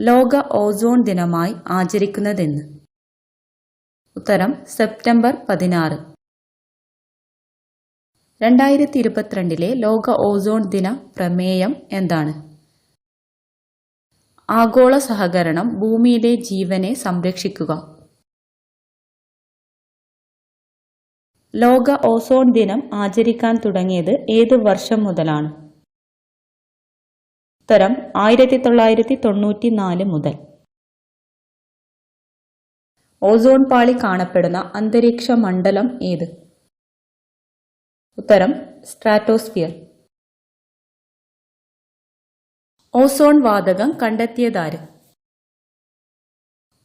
ലോക ഓസോൺ ദിനമായി ആചരിക്കുന്നതെന്ന്. ഉത്തരം സെപ്റ്റംബർ പതിനാറ്. രണ്ടായിരത്തി ഇരുപത്തിരണ്ടിലെ ലോക ഓസോൺ ദിന പ്രമേയം എന്താണ്? ആഗോള സഹകരണം ഭൂമിയിലെ ജീവനെ സംരക്ഷിക്കുക. ലോക ഓസോൺ ദിനം ആചരിക്കാൻ തുടങ്ങിയത് ഏത് വർഷം മുതലാണ്? ഉത്തരം ആയിരത്തി തൊള്ളായിരത്തി തൊണ്ണൂറ്റി നാല് മുതൽ. ഓസോൺ പാളി കാണപ്പെടുന്ന അന്തരീക്ഷ മണ്ഡലം ഏത്? ഉത്തരം സ്ട്രാറ്റോസ്ഫിയർ. ഓസോൺ വാതകം കണ്ടെത്തിയതാര്?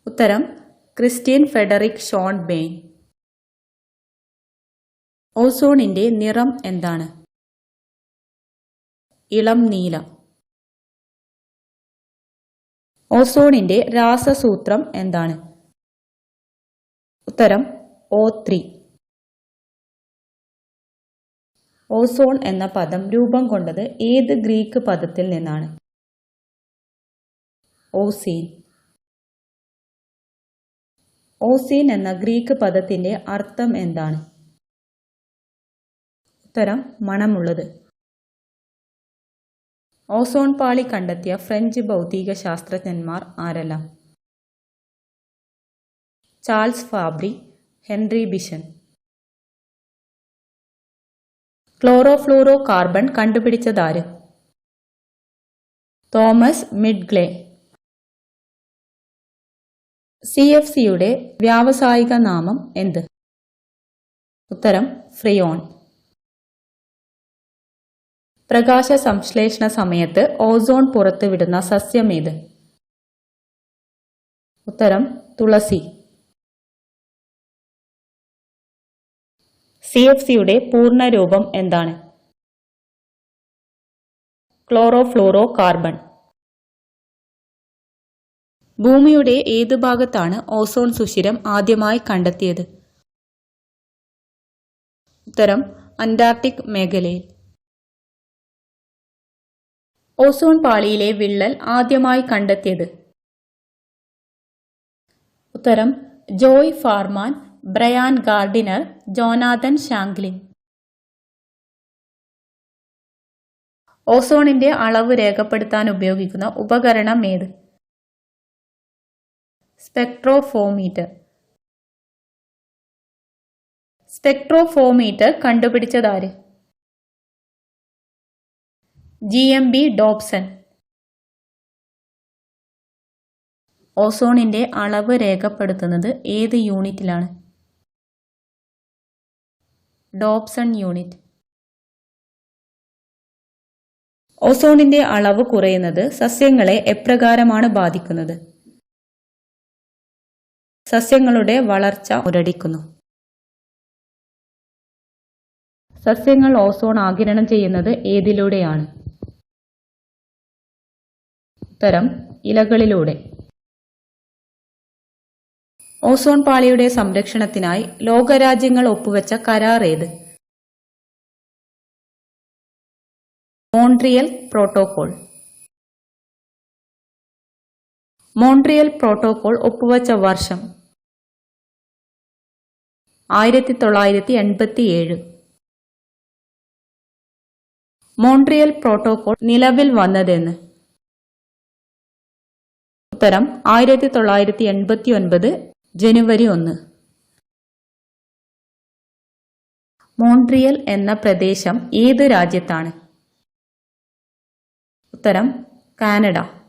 ഉത്തരം ക്രിസ്റ്റ്യൻ ഫെഡറിക് ഷോൺ ബെയിൻ. ഓസോണിന്റെ നിറം എന്താണ്? ഇളം നീല. ഓസോണിന്റെ രാസസൂത്രം എന്താണ്? ഉത്തരം ഓ ത്രീ ഓസോൺ എന്ന പദം രൂപം കൊണ്ടത് ഏത് ഗ്രീക്ക് പദത്തിൽ നിന്നാണ്? ഓസീൻ. ഓസീൻ എന്ന ഗ്രീക്ക് പദത്തിന്റെ അർത്ഥം എന്താണ്? ഉത്തരം മണമുള്ളത്. ഓസോൺ പാളി കണ്ടെത്തിയ ഫ്രഞ്ച് ഭൗതിക ശാസ്ത്രജ്ഞന്മാർ ആരെല്ലാം? Charles Fabry Henri Buisson. Chlorofluorocarbon കണ്ടുപിടിച്ചതാര്? Thomas Midgley. C F സിയുടെ വ്യാവസായിക നാമം എന്ത്? ഉത്തരം ഫ്രിയോൺ. പ്രകാശ സംശ്ലേഷണ സമയത്ത് ഓസോൺ പുറത്തുവിടുന്ന സസ്യമേത് ഉത്തരം തുളസി. സി എഫ് സിയുടെ പൂർണരൂപം എന്താണ്? ക്ലോറോഫ്ലൂറോ കാർബൺ ഭൂമിയുടെ ഏതു ഭാഗത്താണ് ഓസോൺ സുഷിരം ആദ്യമായി കണ്ടെത്തിയത്? ഉത്തരം അന്റാർട്ടിക് മേഖലയിൽ. ഓസോൺ പാളിയിലെ വിള്ളൽ ആദ്യമായി കണ്ടെത്തിയത്. ഉത്തരം Joe Farman Brian Gardiner Jonathan Shanklin ഓസോണിന്റെ അളവ് രേഖപ്പെടുത്താൻ ഉപയോഗിക്കുന്ന ഉപകരണം ഏത് സ്പെക്ട്രോഫോമീറ്റർ സ്പെക്ട്രോഫോമീറ്റർ കണ്ടുപിടിച്ചതാര് ജി എം ബി ഡോപ്സൺ ഓസോണിന്റെ അളവ് രേഖപ്പെടുത്തുന്നത് ഏത് യൂണിറ്റിലാണ് ഡോപ്സൺ യൂണിറ്റ് ഓസോണിന്റെ അളവ് കുറയുന്നത് സസ്യങ്ങളെ എപ്രകാരമാണ് ബാധിക്കുന്നത്? സസ്യങ്ങളുടെ വളർച്ച മുരടിക്കുന്നു. സസ്യങ്ങൾ ഓസോൺ ആകിരണം ചെയ്യുന്നത് ഏതിലൂടെയാണ്? ഉത്തരം ഇലകളിലൂടെ. ഓസോൺ പാളിയുടെ സംരക്ഷണത്തിനായി ലോകരാജ്യങ്ങൾ ഒപ്പുവെച്ച കരാർ ഏത്? Montreal protocol. മോൺട്രിയൽ പ്രോട്ടോകോൾ ഒപ്പുവെച്ച വർഷം ആയിരത്തി തൊള്ളായിരത്തി എൺപത്തി ഏഴ് മോൺട്രിയൽ പ്രോട്ടോകോൾ നിലവിൽ വന്നതെന്ന്? ഉത്തരം ആയിരത്തി തൊള്ളായിരത്തി എൺപത്തി ഒൻപത് ജനുവരി ഒന്ന്. മോൺട്രിയൽ എന്ന പ്രദേശം ഏത് രാജ്യത്താണ്? ഉത്തരം കാനഡ.